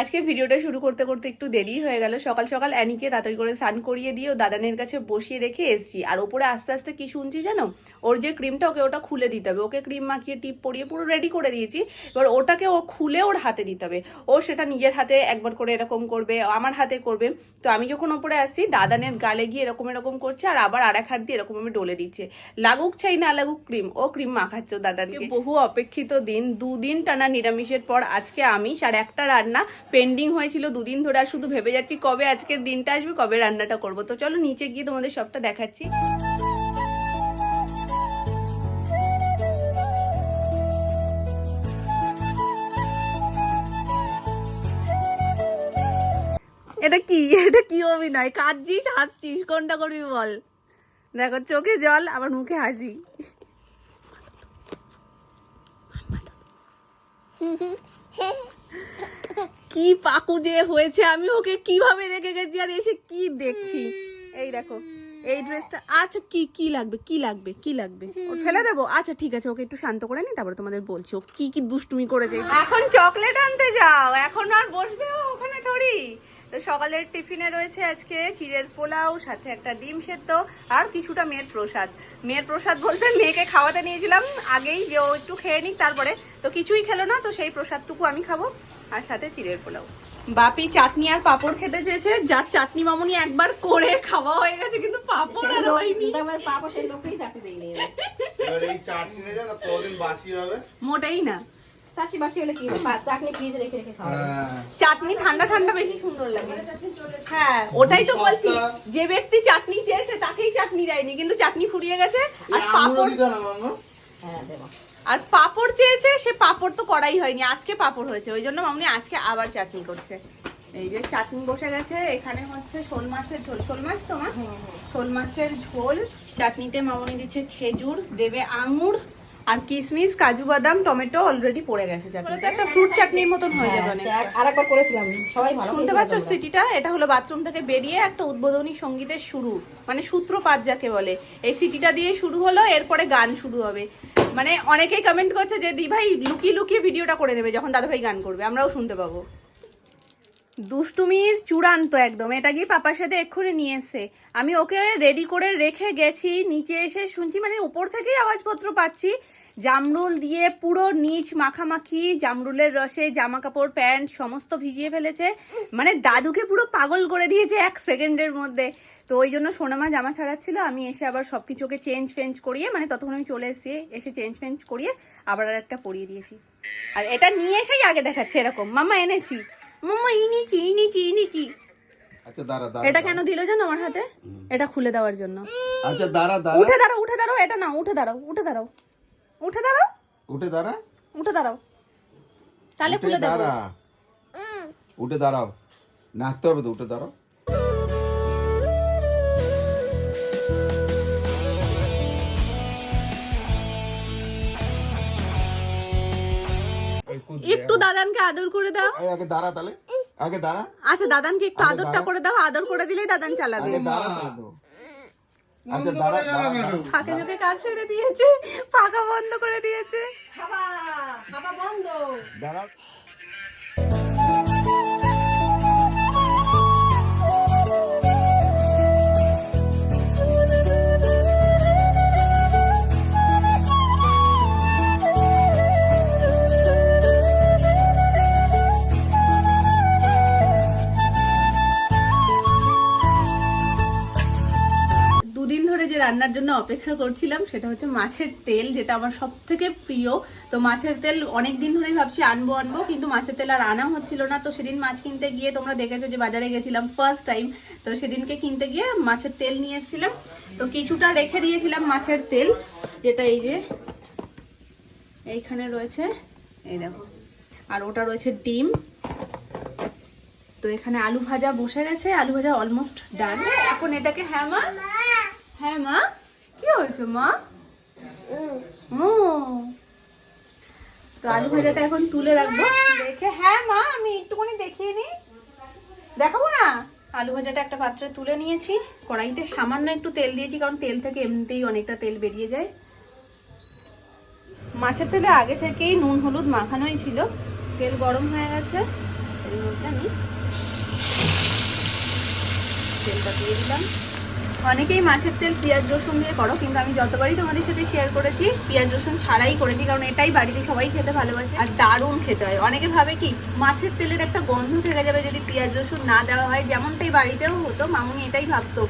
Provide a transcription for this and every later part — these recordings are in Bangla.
আজকে ভিডিওটা শুরু করতে করতে একটু দেরি হয়ে গেল। সকাল সকাল অ্যানিকে তাড়াতাড়ি করে স্নান করিয়ে দিয়ে ও দাদানের কাছে বসিয়ে রেখে এসছি। আর ওপরে আস্তে আস্তে কি শুনছি জানো? ওর যে ক্রিমটা ওকে ওটা খুলে দিতে হবে। ওকে ক্রিম মাখিয়ে টিপ পরিয়ে পুরো রেডি করে দিয়েছি। এবার ওটাকে ও খুলে ওর হাতে দিতে হবে। ও সেটা নিজের হাতে একবার করে এরকম করবে আমার হাতে করবে। তো আমি যখন ওপরে আসছি, দাদানের গালে গিয়ে এরকম এরকম করছে আর আবার আর এক হাত দিয়ে এরকম আমি ডলে দিচ্ছে। লাগুক চাই না লাগুক ক্রিম, ও ক্রিম মাখাচ্ছে দাদানকে। বহু অপেক্ষিত দিন, দুদিন টানা নিরামিষের পর আজকে আমিষ আর একটা রান্না পেন্ডিং হয়েছিল দুদিন ধরে, আর শুধু ভেবে যাচ্ছি কবে আজকের দিনটা আসবে, কবে রান্নাটা করব। তো চলো নিচে গিয়ে তোমাদের সবটা দেখাচ্ছি। এটা কি? এটা কি অভিনয়? কাঁদছিস, হাসছিস, কোনটা করবি বল? দেখো, চোখে জল, আবার মুখে হাসি। কি পাকু যে হয়েছে? আমি ওকে কীভাবে রেখে গেছি আর এসে কি দেখছি? এই দেখো, এই ড্রেসটা আচ্ছা কি কি লাগবে? কি লাগবে? কি লাগবে? ও ফেলে দেবো? আচ্ছা ঠিক আছে, ওকে একটু শান্ত করে নি, তারপরে তোমাদের বলছি। ও কি কি দুষ্টুমি করেছে। এখন চকলেট আনতে যাও। এখন আর বসবে ওখানে থোড়ি। তো সকালের টিফিনে রয়েছে আজকে চিড়ের পোলাও, সাথে একটা ডিম সেদ্ধ, আর কিছুটা মেয়ের প্রসাদ। মেয়ের প্রসাদ বলতে মেয়েকে খাওয়াতে নিয়েছিলাম আগেই যে ও একটু খেয়ে নিক তারপরে তো কিছুই খেলো না তো সেই প্রসাদটুকু আমি খাব আর সাথে চিড়ের পোলাও। বাপি চাটনি আর পাপড় খেতে চেয়েছে যার চাটনি মামুনি একবার করে খাওয়া হয়ে গেছে কিন্তু পাপড় আর হয়নি। আমার পাপড় সেই চাটনি এবার। এই চাটনি না কদিন বাসি হবে? মোটেই না। চাকরি বাসি হলে কি হবে চাটনি ফ্রিজে রেখে রেখে খাওয়া হ্যাঁ। চাটনি ঠান্ডা ঠান্ডা বেশি সুন্দর লাগে। হ্যাঁ ওটাই তো বলছি। যে ব্যক্তি চাটনি চেয়েছে তাকেই চাটনি দেয়নি কিন্তু চাটনি ফুরিয়ে গেছে। আর পাপড় হ্যাঁ দেবো। আর পাপড় চেয়েছে সে পাপড় তো করাই হয়নি আজকে পাপড় হয়েছে। ওই জন্য মামনি আজকে আবার চাটনি করছে। এই যে চাটনি বসে গেছে এখানে হচ্ছে শোল মাছের ঝোল। শোল মাছ তো মা? শোল মাছের ঝোল চাটনিতে মামনি দিচ্ছে খেজুর দেবে আঙুর আর কিশমিশ কাজু বাদাম টমেটো অলরেডি পড়ে গেছে চাটনি একটা ফ্রুট চাটনির মতন হয়ে যাবে হ্যাঁ, আর একবার করেছিলাম সবাই ভালো শুনতে পাচ্ছ সিটিটা এটা হলো বাথরুম থেকে বেরিয়ে একটা উদ্বোধনী সঙ্গীতের শুরু মানে সূত্রপাত যাকে বলে। এই সিটিটা দিয়ে শুরু হলো এরপরে গান শুরু হবে। মানে অনেকেই কমেন্ট করছে যে দি ভাই লুকিয়ে লুকিয়ে ভিডিওটা করে নেবে যখন দাদা ভাই গান করবে আমরাও শুনতে পাবো। দুষ্টুমির চূড়ান্ত একদম এটা গিয়ে পাপার সাথে এক্ষুনি নিয়ে এসে আমি ওকে রেডি করে রেখে গেছি নিচে এসে শুনছি মানে উপর থেকেই আওয়াজপত্র পাচ্ছি। জামরুল দিয়ে পুরো নিচ মাখামাখি জামরুলের রসে জামা কাপড় প্যান্ট সমস্ত ভিজিয়ে ফেলেছে। মানে দাদুকে পুরো পাগল করে দিয়েছে এক সেকেন্ডের মধ্যে। তো ওই জন্য সোনামা জামা ছাড়াচ্ছিল। আমি এসে আবার সব কিছুকে চেঞ্জ ফেঞ্জ করিয়ে মানে ততক্ষণ আমি চলে এসেছি এসে চেঞ্জ ফেঞ্জ করিয়ে আবার আর একটা পরিয়ে দিয়েছি। আর এটা নিয়ে এসেই আগে দেখাচ্ছে এরকম। মামা এনেছি। মামা ইনিছি ইনিছি ইনিছি আচ্ছা দাঁড়া দাঁড়া এটা কেন দিল জানো আমার হাতে? এটা খুলে দেওয়ার জন্য। আচ্ছা দাঁড়া দাঁড়া। উঠে দাঁড়াও উঠে দাঁড়াও এটা না উঠে দাঁড়াও উঠে দাঁড়াও। উঠে দাঁড়াও। উঠে দাঁড়া। উঠে দাঁড়াও। তাহলে খুলে দেবো দাঁড়া। উঠে দাঁড়াও। নাচতে হবে তো উঠে দাঁড়াও। একটু দাদানকে আদর করে দাও। আগে দাঁড়া তাহলে আগে দাঁড়া। আচ্ছা দাদানকে একটু আদরটা করে দাও। আদর করে দিলেই দাদান চালাবে। আগে দাঁড়া তাহলে আচ্ছা দাঁড়া। ফাঁকে চোখে কাজ সেরে দিয়েছে ফাঁকা বন্ধ করে দিয়েছে। দাঁড়া ধরে যে রান্নার জন্য অপেক্ষা করছিলাম, সেটা হচ্ছে মাছের তেল, যেটা আমার সব থেকে প্রিয়। তো মাছের তেল অনেক দিন ধরেই ভাবছি আনব আনব, কিন্তু মাছের তেল আর আনা হচ্ছিল না। তো সেদিন মাছ কিনতে গিয়ে তোমরা দেখেছ যে বাজারে গেছিলাম ফার্স্ট টাইম তো সেদিনকে কিনতে গিয়ে মাছের তেল নিয়ে এসেছিলাম। তো কিছুটা রেখে দিয়েছিলাম মাছের তেল, যেটা এই যে এইখানে রয়েছে, এই দেখো। আর ওটা রয়েছে ডিম। তো এখানে আলু ভাজা বসে গেছে, আলু ভাজা অলমোস্ট ডান এখন এটাকে হ্যাঁ মা? হ্যাঁ মা? কি হয়েছে মা? ও। তো আলু ভাজাটা এখন তুলে রাখব। দেখে হ্যাঁ মা আমি একটুখানি দেখিয়ে নিই দেখাবো না? আলু ভাজাটা একটা পাত্রে তুলে নিয়েছি। কড়াইতে সামান্য একটু তেল দিয়েছি কারণ তেল থেকে এমনিতেই অনেকটা তেল বেরিয়ে যায়। মাছের তেলে আগে থেকেই নুন হলুদ মাখানোই ছিল। তেল গরম হয়ে গেছে। এর মধ্যে আমি তেলটা দিয়ে দিলাম। অনেকেই মাছের তেল পেঁয়াজ, রসুন দিয়ে করো, কিন্তু আমি যতবারই তোমাদের সাথে শেয়ার করেছি, পেঁয়াজ, রসুন ছাড়াই করেছি, কারণ এটাই বাড়িতে সবাই খেতে ভালোবাসে আর দারুণ খেতে হয়। অনেকে ভাবে কি, মাছের তেলের একটা গন্ধ থেকে যাবে যদি পেঁয়াজ, রসুন না দেওয়া হয়, যেমনটাই বাড়িতেও হতো, মামুনি এটাই ভাবতো।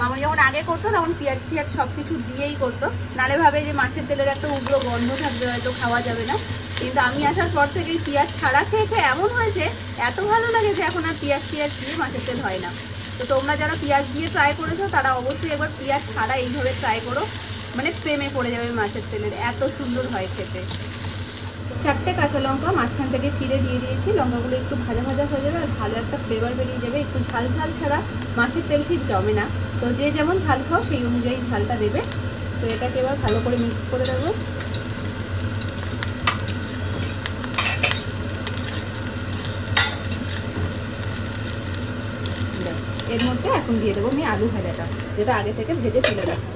মামুনি যখন আগে করতো, তখন পেঁয়াজ টিয়াজ সব কিছু দিয়েই করতো। নালে ভাবে যে মাছের তেলের একটা উগ্র গন্ধ থাকবে, হয়তো খাওয়া যাবে না। কিন্তু আমি আসার পর থেকেই পেঁয়াজ ছাড়া খেয়ে খেয়ে এমন হয়েছে, এত ভালো লাগে যে এখন আর পেঁয়াজ টিয়াজ দিয়ে মাছের তেল হয় না। তো তোমরা যারা পেঁয়াজ দিয়ে ট্রাই করেছ, তারা অবশ্যই একবার পেঁয়াজ ছাড়া এইভাবে ট্রাই করো। মানে প্রেমে পড়ে যাবে মাছের তেলের, এত সুন্দর হয় খেতে। চারটে কাঁচা লঙ্কা মাঝখান থেকে ছিঁড়ে দিয়ে দিয়েছি। লঙ্কাগুলো একটু ভাজা ভাজা হয়ে যাবে আর ভালো একটা ফ্লেভার বেরিয়ে যাবে। একটু ঝাল ঝাল ছাড়া মাছের তেল ঠিক জমে না। তো যে যেমন ঝাল খাও, সেই অনুযায়ী ঝালটা দেবে। তো এটাকে এবার ভালো করে মিক্স করে দেবো ব্যাস, এর মধ্যে এখন দিয়ে দেবো আমি আলু ভাজাটা, যেটা আগে থেকে ভেজে তুলে রাখা।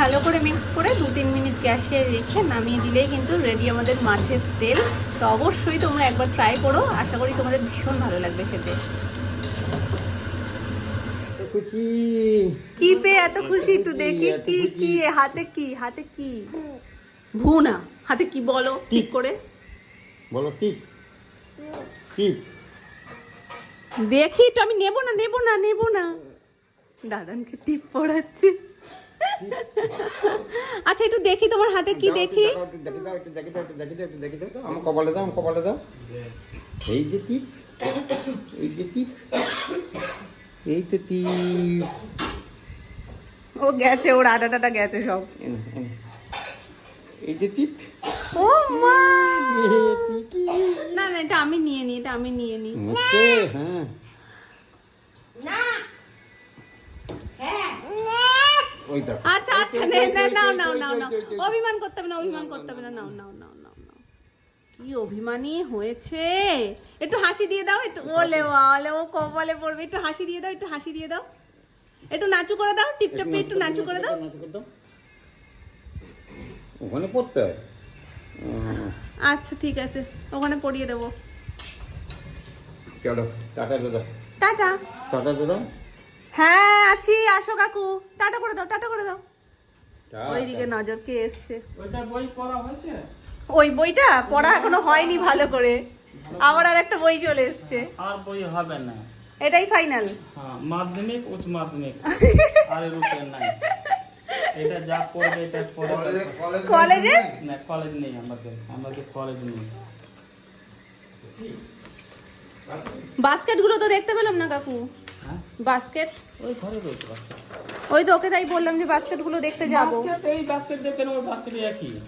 ভালো করে মিক্স করে দু তিন মিনিট গ্যাসে রেখে নামিয়ে দিলেই কিন্তু রেডি আমাদের মাছের তেল। তো অবশ্যই তোমরা একবার ট্রাই করো, আশা করি তোমাদের ভীষণ ভালো লাগবে খেতে। খুশি। কি পেয়ে এত খুশি? একটু দেখি কি। কি হাতে কি হাতে কি? ভুনা হাতে কি বলো ঠিক করে? বলো টিপ টিপ দেখি তো আমি নেব না নেব না নেব না। দাদানকে টিপ পড়াচ্ছি। আচ্ছা একটু দেখি তোমার হাতে কি দেখি। দেখি দাও একটু দেখি দাও একটু দেখি দাও একটু দেখি দাও আমার কপালে দাও কপালে দাও। এই যে টিপ এই যে টিপ। এই তো টিপ ও গেছে ওর আটা টাটা গেছে সব। এই যে টিপ ও মা! না না এটা আমি নিয়ে নিই এটা আমি নিয়ে নিই মুখে, হ্যাঁ। ওই আচ্ছা আচ্ছা নে না নাও নাও নাও নাও অভিমান করতে হবে না অভিমান করতে হবে না নাও নাও নাও নাও নাও। কি অভিমানী হয়েছে? একটু হাসি দিয়ে দাও একটু ওলে ওলে ও কপালে পড়বে। একটু হাসি দিয়ে দাও একটু হাসি দিয়ে দাও। একটু নাচু করে দাও টিপটাপে একটু নাচু করে দাও নাচু করে দাও। ওখানে পড়তে হয়? আচ্ছা ঠিক আছে। ওখানে পড়িয়ে দেবো। চলো টাটা দাদা। টাটা। টাটা দাদা। হ্যাঁ আছি আসো কাকু। টাটা করে দাও টাটা করে দাও। ওইদিকে নজর কে এসছে? ওইটা বই পড়া হয়েছে? ওই বইটা পড়া এখনও হয়নি ভালো করে। আবার আর একটা বই চলে এসছে। আর বই হবে না। এটাই ফাইনাল। হ্যাঁ মাধ্যমিক উচ্চ মাধ্যমিক। আর এর উপরে নাই। এটা যা পড়বে এটা পড়ে কলেজে না কলেজ নেই আমাদের। আমাদের কলেজ নেই। বাস্কেটগুলো তো দেখতে পেলাম না কাকু? হ্যাঁ? বাস্কেট? ওই ঘরে রয়েছে বাস্কেট। ওই তো ওকে তাই বললাম যে বাস্কেটগুলো দেখতে যাব। বাস্কেট এই বাস্কেট ওই বাস্কেট একই।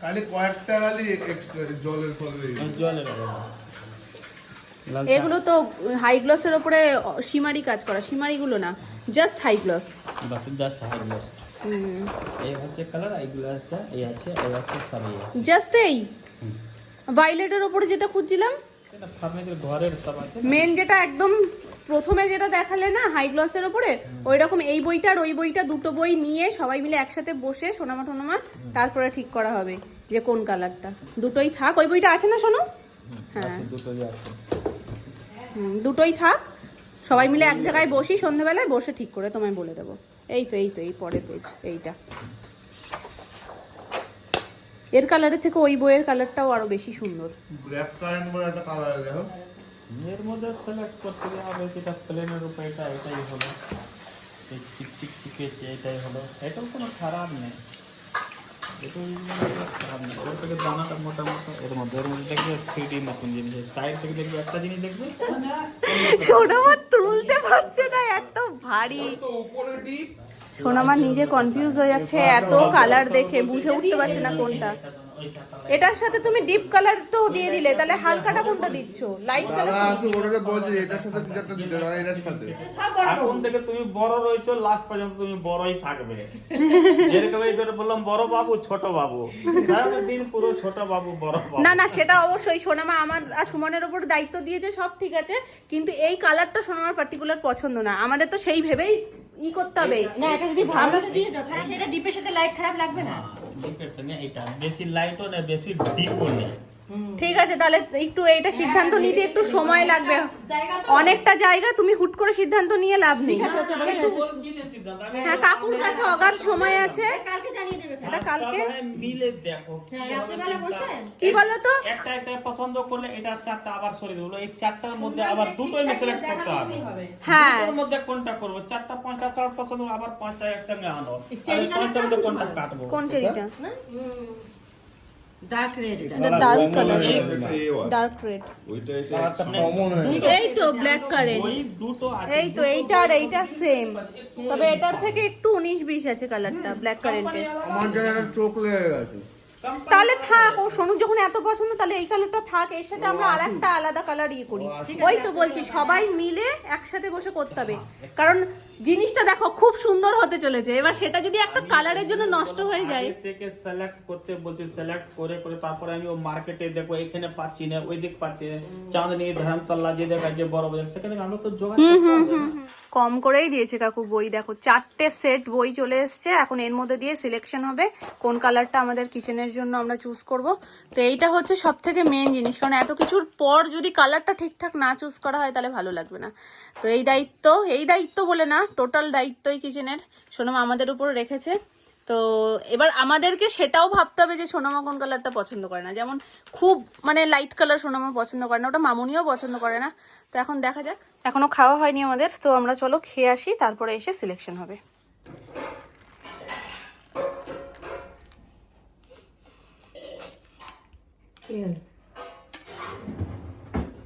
খালি কয়েকটা খালি জলের ফলে ওই জলে লাগে লাল চা। এগুলো তো হাই গ্লসের ওপরে শিমারি কাজ করা সীমারি গুলো না জাস্ট হাই গ্লস বাস জাস্ট হাই গ্লস এই হচ্ছে কালার আছে এই আছে সব এই আছে। জাস্ট এই? ভাইলেটের ওপরে যেটা খুঁজছিলাম মেন যেটা একদম প্রথমে যেটা দেখালে না হাই গ্লসের ওপরে ওই রকম এই বইটা আর ওই বইটা দুটো বই নিয়ে সবাই মিলে একসাথে বসে সোনামা টোনামা তারপরে ঠিক করা হবে যে কোন কালারটা। দুটোই থাক। ওই বইটা আছে না শোনো? হ্যাঁ। দুটোই থাক। সবাই মিলে এক জায়গায় বসি সন্ধ্যেবেলায় বসে ঠিক করে তোমায় বলে দেবো। এই তো এই তো এই পরের পেজ এইটা। এর কালারের থেকে ওই বইয়ের কালারটাও আরও বেশি সুন্দর। ব্ল্যাক কারেন্ট বলে একটা কালার দেখো। এর মধ্যে সিলেক্ট করতে হবে যেটা প্লেনের উপর এটা এটাই হলো। এই চিক চিক এটাই হলো। এটাও কোনো খারাপ নেই। এটাও খারাপ নেই। ওর থেকে দানাটা মোটা মোটা এর মধ্যে এর মধ্যে দেখবে থ্রি ডি মতন জিনিস সাইড থেকে দেখবে একটা জিনিস দেখবে। সোনামা তুলতে পারছে না এত ভারী। উপরে ডিপ সোনামা নিজে কনফিউজ হয়ে যাচ্ছে এত কালার দেখে বুঝে উঠতে পারছে না কোনটা। এটার সাথে তুমি ডিপ কালার তো দিয়ে দিলে তাহলে হালকাটা কোনটা দিচ্ছ? লাইট কালার ওটাকে বলছে এটার সাথে দুটো একটা দিতে না এটার সাথে। এখন থেকে তুমি বড় রয়েছো লাস্ট পর্যন্ত তুমি বড়ই থাকবে। যেরকম এই ধরে বললাম বড় বাবু ছোট বাবু। সারাদিন পুরো ছোট বাবু বড় বাবু। না না সেটা অবশ্যই। সোনামা আমার আর সুমনের উপর দায়িত্ব দিয়েছে সব ঠিক আছে কিন্তু এই কালারটা সোনামার পার্টিকুলার পছন্দ না। আমাদের তো সেই ভেবেই ই করতে হবে। না এটা যদি ভালো তো দিয়ে দাও খারাপ সেটা ডিপের সাথে লাইট খারাপ লাগবে না। ডিপের সাথে এটা বেশি লাইটও নেই বেশি ডিপও নেই ঠিক আছে তাহলে একটু এইটা সিদ্ধান্ত নিতে একটু সময় লাগবে। অনেকটা জায়গা তুমি হুট করে সিদ্ধান্ত নিয়ে লাভ নেই। হ্যাঁ কাকুর কাছে অগাধ সময় আছে। কালকে। এটা কালকে মিলে দেখো। হ্যাঁ কি বলো তো? একটা একটা পছন্দ করলে এটা চারটা আবার সরিয়ে দেবো। এই চারটার মধ্যে আবার দুটোই সিলেক্ট করতে হবে। হ্যাঁ। দুটোর মধ্যে কোনটা করব? চারটা পাঁচটা কালার পছন্দ আবার পাঁচটা একসঙ্গে আনো চেরি পাঁচটার মধ্যে কোনটা কাটবো? কোন চেরিটা? ডার্ক রেড এটা এটা ডার্ক কালার ডার্ক রেড কালারটা কমন এই তো ব্ল্যাক কারেন্ট এই তো এইটা আর এইটা সেম তবে এটার থেকে একটু উনিশ বিশ আছে কালারটা ব্ল্যাক কারেন্টের তাহলে থাক ও সোনু যখন এত পছন্দ তাহলে এই কালারটা থাক এর সাথে আমরা আর একটা আলাদা কালার ইয়ে করি। ওই তো বলছি সবাই মিলে একসাথে বসে করতে হবে। কারণ জিনিসটা দেখো খুব সুন্দর হতে চলেছে। এবার সেটা যদি একটা কালারের জন্য নষ্ট হয়ে যায়। থেকে সিলেক্ট করতে বলছি সিলেক্ট করে করে তারপরে আমি ও মার্কেটে দেখব এখানে পাচ্ছি না ওই দিক পাচ্ছি না। চাঁদনি ধানতলা যে দেখা যে বড় বাজার সেখানে আমরা তো জোগাড়। কম করেই দিয়েছে কাকু বই। দেখো চারটে সেট বই চলে এসছে। এখন এর মধ্যে দিয়ে সিলেকশন হবে। কোন কালারটা আমাদের কিচেনের জন্য আমরা চুজ করব। তো এইটা হচ্ছে সব থেকে মেন জিনিস। কারণ এত কিছুর পর যদি কালারটা ঠিকঠাক না চুজ করা হয় তাহলে ভালো লাগবে না। তো এই দায়িত্ব এই দায়িত্ব বলে না টোটাল দায়িত্বই কিচেনের। সোনামা আমাদের উপর রেখেছে। তো এবার আমাদেরকে সেটাও ভাবতে হবে যে সোনামা কোন কালারটা পছন্দ করে না। যেমন খুব মানে লাইট কালার সোনামা পছন্দ করে না ওটা মামুনিও পছন্দ করে না। তো এখন দেখা যাক। এখনও খাওয়া হয়নি আমাদের। তো আমরা চলো খেয়ে আসি তারপরে এসে সিলেকশন হবে।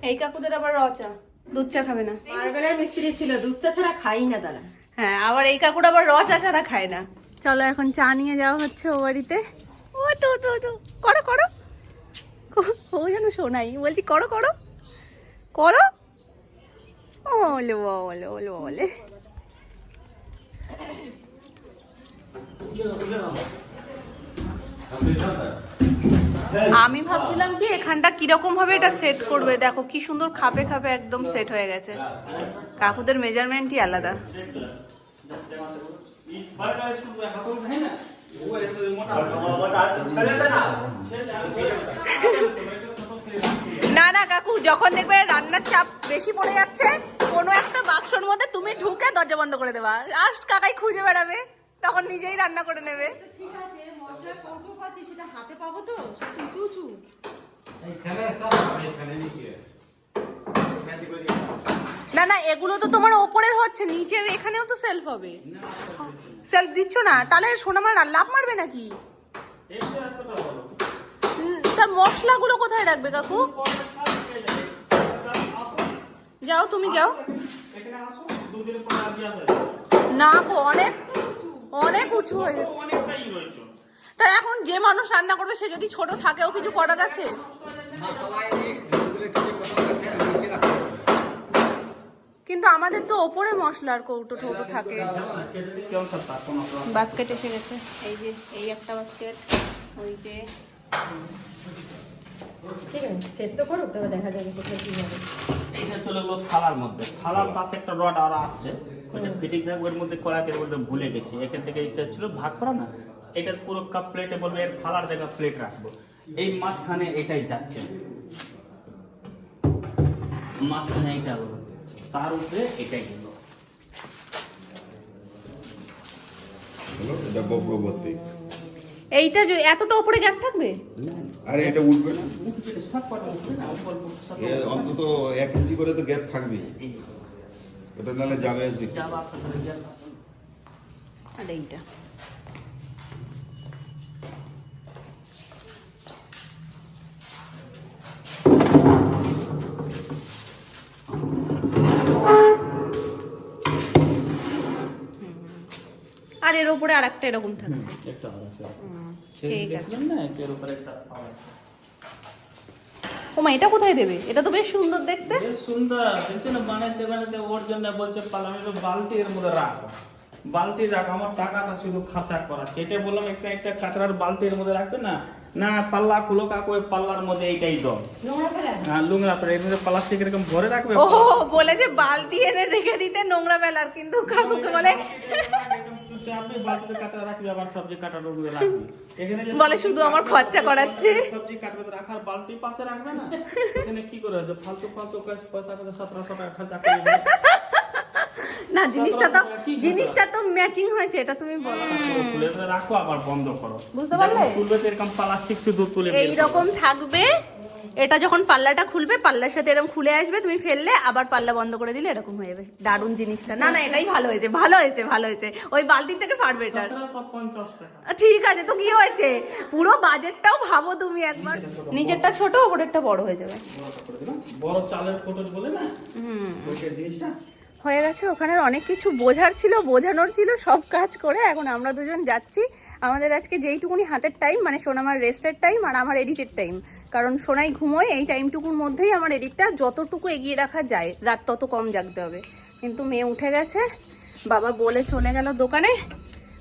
এই কাকুদের আবার রচা দুধ চা খাবে না। মার্বেলের মিস্ত্রি ছিল দুধ চা ছাড়া খাই না তারা। হ্যাঁ আবার এই কাকুর আবার র চা ছাড়া খায় না। চলো এখন চা নিয়ে যাওয়া হচ্ছে ও বাড়িতে। ও তো তো তো করো করো। ও যেন শোনাই। বলছি করো করো। করো। ওলে বলে ওলে বলে আমি ভাবছিলাম কি এখানটা কীরকম ভাবে এটা সেট করবে। দেখো কি সুন্দর খাপে খাপে একদম সেট হয়ে গেছে। কাকুদের মেজারমেন্টই আলাদা। না না, কাকু, যখন দেখবে রান্নার চাপ বেশি পড়ে যাচ্ছে, কোনো একটা বাক্সর মধ্যে তুমি ঢুকে দরজা বন্ধ করে দেবা। আর কাকাই খুঁজে বেড়াবে, তখন নিজেই রান্না করে নেবে। মশলার কৌটো পাতি সেটা হাতে পাবো তো? উঁচু। উঁচু না না এগুলো তো তোমার ওপরের হচ্ছে নিচের এখানেও তো সেলফ হবে। সেলফ দিচ্ছ না তাহলে সোনামার লাভ মারবে নাকি? তার মশলাগুলো কোথায় রাখবে কাকু? যাও তুমি যাও। না গো অনেক অনেক উঁচু হয়ে যাচ্ছে। তা এখন যে মানুষ রান্না করবে সে যদি ছোট থাকেও কিছু করার আছে? কিন্তু আমাদের তো ওপরে মশলার কৌটো টৌটো থাকে। বাস্কেট এসে গেছে। এই যে এই একটা বাস্কেট ওই যে। ঠিক আছে সেট তো করুক তবে দেখা যাবে কোথায় কি হবে। এইটা চলে গেলো থালার মধ্যে। থালার পাশে একটা রড আর আসছে। ওইটা ফিটিং থাকবে ওর মধ্যে করা আছে ওর ভুলে গেছি। এখান থেকে এটা ছিল ভাগ করা না? এটা পুরো কাপ প্লেটে বলবে এর থালার জায়গা প্লেট রাখব। এই মাঝখানে এটাই যাচ্ছে। মাঝখানে এইটা হলো। তার উপরে এটাই গেলো এটা বক্রবর্তী। এইটা যে এতটা উপরে গ্যাপ থাকবে? আরে এটা উঠবে না। উঠবে সব কটা উঠবে না? অল্প অল্প সব অন্তত এক ইঞ্চি করে তো গ্যাপ থাকবেই। ওটা নাহলে যাবে আসবে আর এইটা। আর এর উপরে আর একটা এরকম থাকছে। ঠিক আছে। না একের উপরে একটা পাওয়া আছে। ও এটা কোথায় দেবে? এটা তো বেশ সুন্দর দেখতে। বেশ সুন্দর। দেখছ না বানাইতে বানাইতে ওর জন্য বলছে পালা আমি তো বালতি এর মধ্যে রাখো। বালতি রাখ আমার টাকাটা শুধু খাঁচা করা। সেটা বললাম একটা একটা কাঁচড়ার বালতির মধ্যে রাখবে না? না পাল্লা কুলো কাকু পাল্লার মধ্যে এইটাই দাও। হ্যাঁ লুংরা পরে এর মধ্যে প্লাস্টিক এরকম ভরে রাখবে? ও বলে যে বালতি এনে রেখে দিতে নোংরা বেলার কিন্তু কাকুকে বলে বলে শুধু আমার খরচা করাচ্ছে। সবজি কাটবে তো রাখার বালতি পাশে রাখবে না? এখানে কি করে? ফালতু ফালতু পয়সা করে সতেরোশো টাকা খরচা করে না জিনিসটা তো জিনিসটা তো ম্যাচিং হয়েছে এটা তুমি বলো। রাখো আবার বন্ধ করো। বুঝতে পারলে? তুলবে এরকম প্লাস্টিক শুধু তুলে এই রকম থাকবে এটা যখন পাল্লাটা খুলবে পাল্লার সাথে এরকম খুলে আসবে তুমি ফেললে আবার পাল্লা বন্ধ করে দিলে এরকম হয়ে যাবে। দারুণ জিনিসটা। না না এটাই ভালো হয়েছে ভালো হয়েছে ভালো হয়েছে। ওই বালতি থেকে পারবে এটা। ঠিক আছে তো কি হয়েছে? পুরো বাজেটটাও ভাবো তুমি একবার। নিজেরটা ছোট ওপরেরটা বড় হয়ে যাবে। বড় চালের কোটর বলে না? ওইটার জিনিসটা? হয়ে গেছে ওখানে অনেক কিছু বোঝার ছিল বোঝানোর ছিল সব কাজ করে এখন আমরা দুজন যাচ্ছি। আমাদের আজকে যেইটুকুনি হাতের টাইম মানে সোনামার রেস্টের টাইম আর আমার এডিটের টাইম কারণ সোনাই ঘুমোয় এই টাইমটুকুর মধ্যেই আমার এডিটটা যতটুকু এগিয়ে রাখা যায় রাত তত কম জাগতে হবে। কিন্তু মেয়ে উঠে গেছে বাবা বলে চলে গেল দোকানে।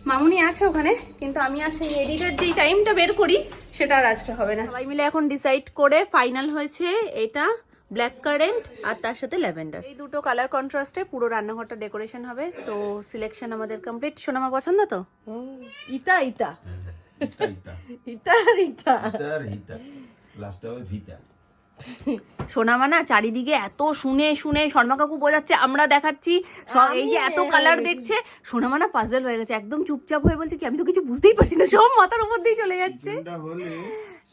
মামুনি আছে ওখানে কিন্তু আমি আর সেই এডিটের যেই টাইমটা বের করি সেটা আর আজকে হবে না। সবাই মিলে এখন ডিসাইড করে ফাইনাল হয়েছে এটা ব্ল্যাক কারেন্ট আর তার সাথে ল্যাভেন্ডার। এই দুটো কালার কন্ট্রাস্টে পুরো রান্নাঘরটা ডেকোরেশন হবে। তো সিলেকশন আমাদের কমপ্লিট সোনামা পছন্দ তো? ইতা ইতা। ইতা ইতা। ইতা। আর ইতা ইতা আর হিতা লাস্টে হবে ভিতা সোনামা না চারিদিকে এত শুনে শুনে শর্মা কাকু বোঝাচ্ছে আমরা দেখাচ্ছি সব এই যে এত কালার দেখছে সোনামা না পাজল হয়ে গেছে একদম চুপচাপ হয়ে বলছে কি আমি তো কিছু বুঝতেই পারছি না সব মাথার উপর দিয়ে চলে যাচ্ছে।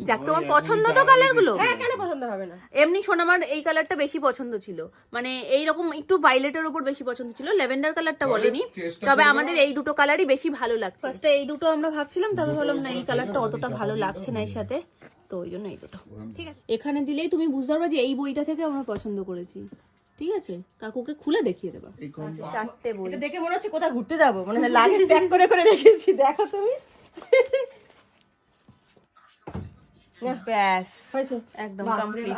যাক তোমার পছন্দ তো কালারগুলো হ্যাঁ কেন পছন্দ হবে না? এমনি সোনামার এই কালারটা বেশি পছন্দ ছিল। মানে এই রকম একটু ভাইলেটের উপর বেশি পছন্দ ছিল ল্যাভেন্ডার কালারটা বলেনি তবে আমাদের এই দুটো কালারই বেশি ভালো লাগছে। ফার্স্টে এই দুটো আমরা ভাবছিলাম তারপর ভাবলাম না এই কালারটা অতটা ভালো লাগছে না এর সাথে। তো ওই জন্য এই দুটো। ঠিক আছে? এখানে দিলেই তুমি বুঝতে পারবে যে এই বইটা থেকে আমরা পছন্দ করেছি। ঠিক আছে? কাকুকে খুলে দেখিয়ে দেবা। চারটে বই। এটা দেখে মনে হচ্ছে কোথাও ঘুরতে যাব। মানে লাগেজ প্যাক করে করে রেখেছি দেখো তুমি। ব্যাস হয়েছে? একদম কমপ্লিট।